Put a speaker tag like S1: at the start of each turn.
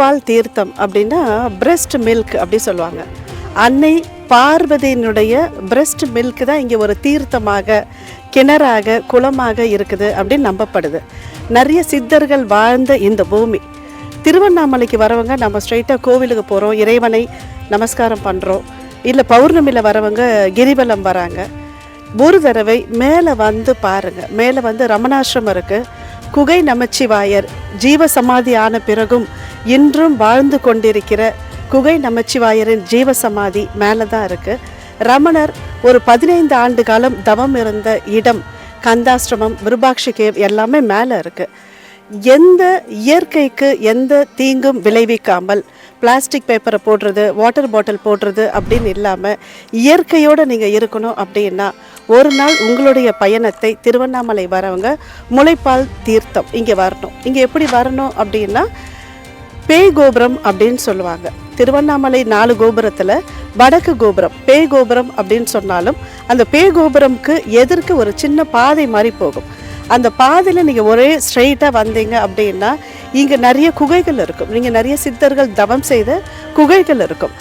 S1: முளைப்பால் தீர்த்தம் அப்படின்னா breast milk அப்படி சொல்லுவாங்க. அன்னை பார்வதியினுடைய பிரஸ்ட் மில்க் தான் இங்கே ஒரு தீர்த்தமாக கிணறாக குளமாக இருக்குது அப்படின்னு நம்பப்படுது. நிறைய சித்தர்கள் வாழ்ந்த இந்த பூமி. திருவண்ணாமலைக்கு வரவங்க நம்ம ஸ்ட்ரைட்டாக கோவிலுக்கு போகிறோம் இறைவனை நமஸ்காரம் பண்ணுறோம் இல்லை பௌர்ணமியில் வரவங்க கிரிவலம் வராங்க. ஒரு தடவை மேலே வந்து பாருங்க. மேலே வந்து ரமணாசிரமம் இருக்குது குகை நமச்சிவாயர் ஜீவ சமாதி ஆன பிறகும் இன்றும் வாழ்ந்து கொண்டிருக்கிற குகை நமச்சிவாயரின் ஜீவ சமாதி மேலே தான் இருக்குது ரமணர் ஒரு பதினைந்து ஆண்டு காலம் தவம் இருந்த இடம் கந்தாசிரமம் விருபாட்சி கேவ் எல்லாமே மேலே இருக்குது எந்த இயற்கைக்கு எந்த தீங்கும் விளைவிக்காமல் பிளாஸ்டிக் பேப்பரை போடுறது வாட்டர் பாட்டில் போடுறது அப்படின்னு இல்லாமல் இயற்கையோடு நீங்கள் இருக்கணும் அப்படின்னா ஒரு நாள் உங்களுடைய பயணத்தை திருவண்ணாமலை வரவங்க முளைப்பால் தீர்த்தம் இங்கே வரணும். இங்கே எப்படி வரணும் அப்படின்னா பேய் கோபுரம் அப்படின்னு சொல்லுவாங்க. திருவண்ணாமலை நாலு கோபுரத்தில் வடக்கு கோபுரம் பேய் கோபுரம் அப்படின்னு சொன்னாலும் அந்த பேய் கோபுரம்க்கு எதிர்க்கு ஒரு சின்ன பாதை மாதிரி போகும். அந்த பாதையில் நீங்கள் ஒரே ஸ்ட்ரெயிட்டாக வந்தீங்க அப்படின்னா இங்கே நிறைய குகைகள் இருக்கும். நீங்கள் நிறைய சித்தர்கள் தவம் செய்த குகைகள் இருக்கும்.